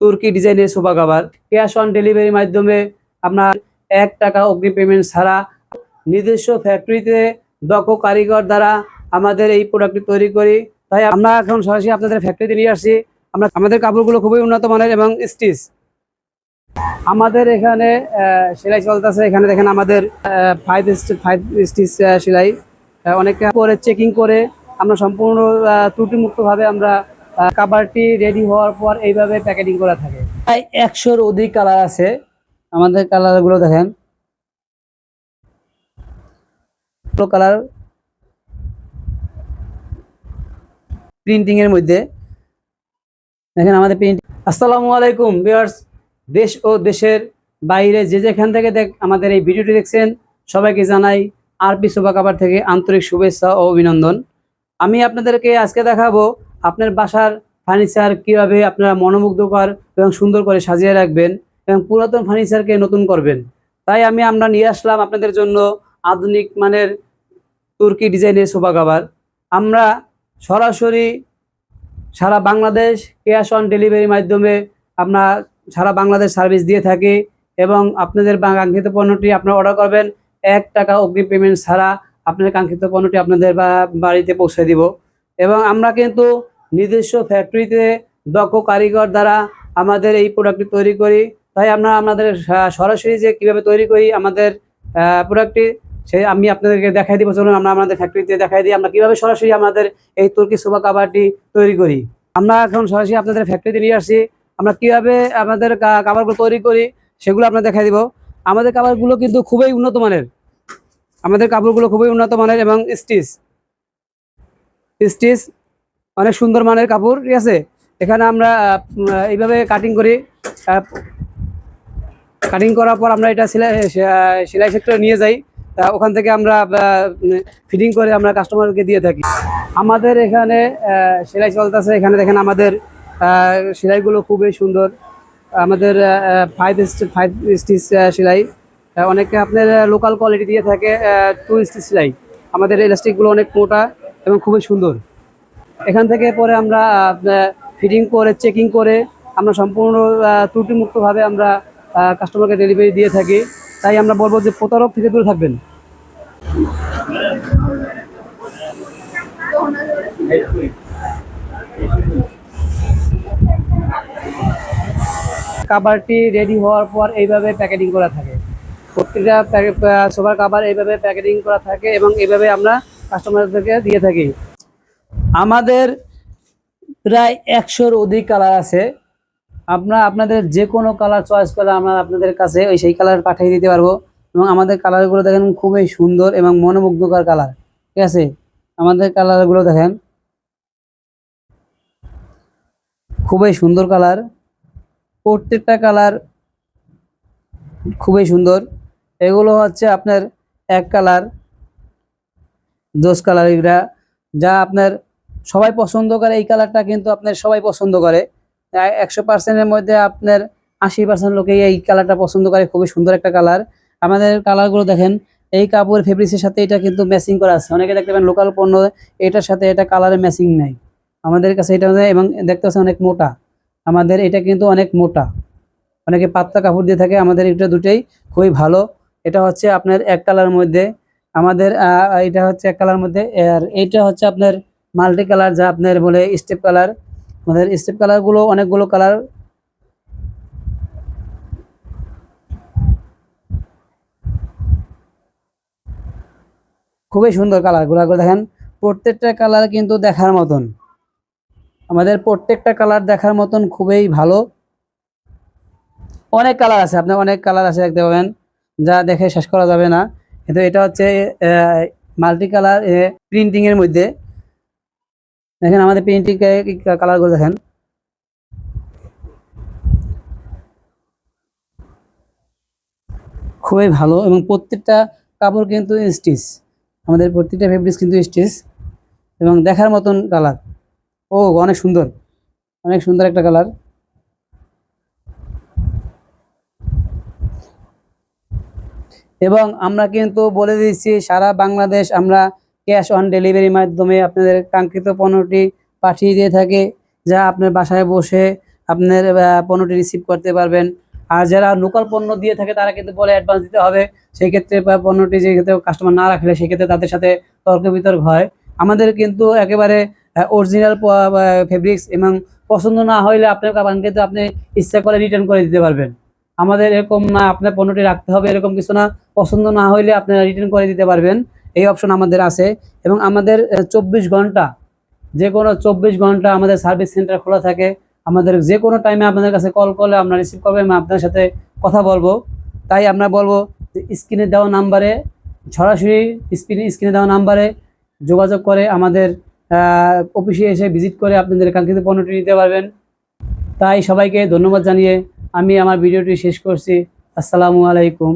তুর্কি ডিজাইনের sofa cover. Cash on ডেলিভারির মাধ্যমে আপনার এক টাকা অগ্নি পেমেন্ট ছাড়া নিজস্ব ফ্যাক্টরিতে দক্ষ কারিগর দ্বারা আমাদের এই প্রোডাক্টটি তৈরি করি। তাই আমরা এখন সরাসরি আপনাদের ফ্যাক্টরিতে নিয়ে আসছি। আমরা আমাদের কাপড়গুলো খুবই উন্নত মানের এবং স্টিচ। আমাদের এখানে সেলাই চলতেছে। এখানে দেখেন আমাদের ফাইভ ফাইভ স্টিচ সেলাই। অনেকে করে চেকিং করে। আমরা সম্পূর্ণ ত্রুটিমুক্তভাবে আমরা আহ, কাভারটি রেডি হওয়ার পর এইভাবে প্যাকেটিং করা থাকে। প্রায় একশোর অধিক কালার আছে। আমাদের কালারগুলো দেখেন। কালার প্রিন্টিং এর মধ্যে। দেখেন আমাদের প্রিন্ট আসসালামু আলাইকুম ভিউয়ার্স দেশ ও দেশের বাইরে যে যেখান থেকে দেখ আমাদের এই ভিডিওটি দেখছেন সবাইকে জানাই আরপি সোফা কাবার থেকে আন্তরিক শুভেচ্ছা ও অভিনন্দন। আমি আপনাদেরকে আজকে দেখাবো আপনার বাসার ফার্নিচার কীভাবে আপনারা মনোমুগ্ধকর এবং সুন্দর করে সাজিয়ে রাখবেন এবং পুরাতন ফার্নিচারকে নতুন করবেন। তাই আমি আমরা নিয়ে আসলাম আপনাদের জন্য আধুনিক মানের তুর্কি ডিজাইনের সোফা কাভার। আমরা সরাসরি সারা বাংলাদেশ ক্যাশ অন ডেলিভারির মাধ্যমে আমরা সারা বাংলাদেশ সার্ভিস দিয়ে থাকি এবং আপনাদের কাঙ্ক্ষিত পণ্যটি আপনারা অর্ডার করবেন। এক টাকা অগ্রিম পেমেন্ট ছাড়া আপনাদের কাঙ্ক্ষিত পণ্যটি আপনাদের বাড়িতে পৌঁছে দিব। এবং আমরা কিন্তু নিজস্ব ফ্যাক্টরিতে দক্ষ কারিগর দ্বারা আমাদের এই প্রোডাক্টটি তৈরি করি। তাই আমরা আমাদের সরাসরি যে কীভাবে তৈরি করি আমাদের প্রোডাক্টটি সে আমি আপনাদেরকে দেখাই দিব। চলুন আমরা আমাদের ফ্যাক্টরিতে দেখাই দিই। আমরা কীভাবে সরাসরি আমাদের এই তুর্কি সোফা কাভারটি তৈরি করি। আমরা এখন সরাসরি আপনাদের ফ্যাক্টরিতে নিয়ে আসছি আমরা কীভাবে আমাদের কাভারগুলো তৈরি করি সেগুলো আপনার দেখাই দিব। আমাদের কাভারগুলো কিন্তু খুবই উন্নত মানের। আমাদের কাপড়গুলো খুবই উন্নত মানের এবং স্টিচ স্টিচ অনেক সুন্দর মানের কাপড়, ঠিক আছে? এখানে আমরা এইভাবে কাটিং করি। কাটিং করার পর আমরা এটা সেলাই সেলাই সেক্টরে নিয়ে যাই। তা ওখান থেকে আমরা ফিটিং করে আমরা কাস্টমারকে দিয়ে থাকি। আমাদের এখানে সেলাই চলতেছে। এখানে দেখেন আমাদের সেলাইগুলো খুবই সুন্দর। আমাদের ফাইভ ফাইভ স্টিচ সেলাই। অনেকে আপনার লোকাল কোয়ালিটি দিয়ে থাকে টু স্টিচ সেলাই। আমাদের ইলাস্টিকগুলো অনেক মোটা এবং খুবই সুন্দর। এখান থেকে পরে আমরা ফিটিং করে চেকিং করে আমরা সম্পূর্ণ ত্রুটিমুক্তভাবে আমরা কাস্টমারকে ডেলিভারি দিয়ে থাকি। তাই আমরা বলব যে প্রতারক থেকে দূরে থাকবেন। কাবারটি রেডি হওয়ার পর এইভাবে প্যাকেটিং করা থাকে। প্রত্যেকটা সোফার কাভার এইভাবে প্যাকেটিং করা থাকে এবং এইভাবে আমরা কাস্টমারদেরকে দিয়ে থাকি। আমাদের প্রায় একশোর অধিক কালার আছে। আমরা আপনাদের যে কোনো কালার চয়েস করে আমরা আপনাদের কাছে ওই সেই কালার পাঠিয়ে দিতে পারব। এবং আমাদের কালারগুলো দেখেন খুবই সুন্দর এবং মনোমুগ্ধকর কালার ঠিক আছে? আমাদের কালারগুলো দেখেন। খুবই সুন্দর কালার প্রত্যেকটা কালার খুবই সুন্দর। এগুলো হচ্ছে আপনার এক কালার জোস কালার এগুলা। যা আপনার সবাই পছন্দ করে, এই কালারটা কিন্তু আপনার সবাই পছন্দ করে। একশো পার্সেন্টের মধ্যে আপনার আশি পার্সেন্ট লোকেই এই কালারটা পছন্দ করে, খুবই সুন্দর একটা কালার। আমাদের কালারগুলো দেখেন, এই কাপড় ফেব্রিক্সের সাথে এটা কিন্তু ম্যাচিং করা আছে। অনেকে দেখতে পাবেন লোকাল পণ্য, এটার সাথে এটা কালারের ম্যাচিং নাই। আমাদের কাছে এটা এবং দেখতে পাচ্ছেন অনেক মোটা। আমাদের এটা কিন্তু অনেক মোটা। অনেকে পাতলা কাপড় দিয়ে থাকে, আমাদের এটা দুটোই খুবই ভালো। এটা হচ্ছে আপনার এক কালার মধ্যে, আমাদের এটা হচ্ছে এক কালার মধ্যে, আর এইটা হচ্ছে আপনার মাল্টি কালার যা আপনার বলে স্টেপ কালার, আমাদের স্টেপ কালারগুলো অনেকগুলো কালার। খুবই সুন্দর কালার, গুলা দেখেন, প্রত্যেকটা কালার কিন্তু দেখার মতন। আমাদের প্রত্যেকটা কালার দেখার মতন খুবই ভালো। অনেক কালার আছে আপনার অনেক কালার আছে দেখতে পাবেন, যা দেখে শেষ করা যাবে না। কিন্তু এটা হচ্ছে মাল্টি কালার প্রিন্টিং এর মধ্যে। দেখেন আমাদের প্রিন্টিং কালারগুলো দেখেন। খুবই ভালো এবং প্রত্যেকটা কাপড় কিন্তু স্টিচ। আমাদের প্রত্যেকটা ফেব্রিক্স কিন্তু স্টিচ এবং দেখার মতন কালার ও, অনেক সুন্দর। অনেক সুন্দর একটা কালার এবং আমরা কিন্তু বলে দিচ্ছি সারা বাংলাদেশ আমরা ক্যাশ অন ডেলিভারির মাধ্যমে আপনাদের কাঙ্ক্ষিত পণ্যটি পাঠিয়ে দিয়ে থাকে, যা আপনার বাসায় বসে আপনার পণ্যটি রিসিভ করতে পারবেন। আর যারা লোকাল পণ্য দিয়ে থাকে, তারা কিন্তু বলে অ্যাডভান্স দিতে হবে। সেই ক্ষেত্রে পণ্যটি যে ক্ষেত্রে কাস্টমার না রাখলে, সেক্ষেত্রে তাদের সাথে তর্ক বিতর্ক হয়। আমাদের কিন্তু একেবারে অরিজিনাল ফেব্রিক্স এবং পছন্দ না হইলে আপনার কিন্তু আপনি ইচ্ছা করে রিটার্ন করে দিতে পারবেন। আমাদের এরকম না, আপনার পণ্যটি রাখতে হবে এরকম কিছু না। পছন্দ না হইলে আপনারা রিটার্ন করে দিতে পারবেন। এই অপশন আমাদের আছে এবং আমাদের চব্বিশ ঘণ্টা, যে কোনো চব্বিশ ঘণ্টা আমাদের সার্ভিস সেন্টার খোলা থাকে। আমাদের যে কোনো টাইমে আপনাদের কাছে কল করলে আমরা রিসিভ করব এবং আপনার সাথে কথা বলব। তাই আমরা বলব যে স্ক্রিনে দেওয়া নাম্বারে সরাসরি স্ক্রিনে স্ক্রিনে দেওয়া নাম্বারে যোগাযোগ করে আমাদের অফিসে এসে ভিজিট করে আপনাদের কাঙ্ক্ষিত পণ্যটি নিতে পারবেন। তাই সবাইকে ধন্যবাদ জানিয়ে আমি আমার ভিডিওটি শেষ করছি। আসসালামু আলাইকুম।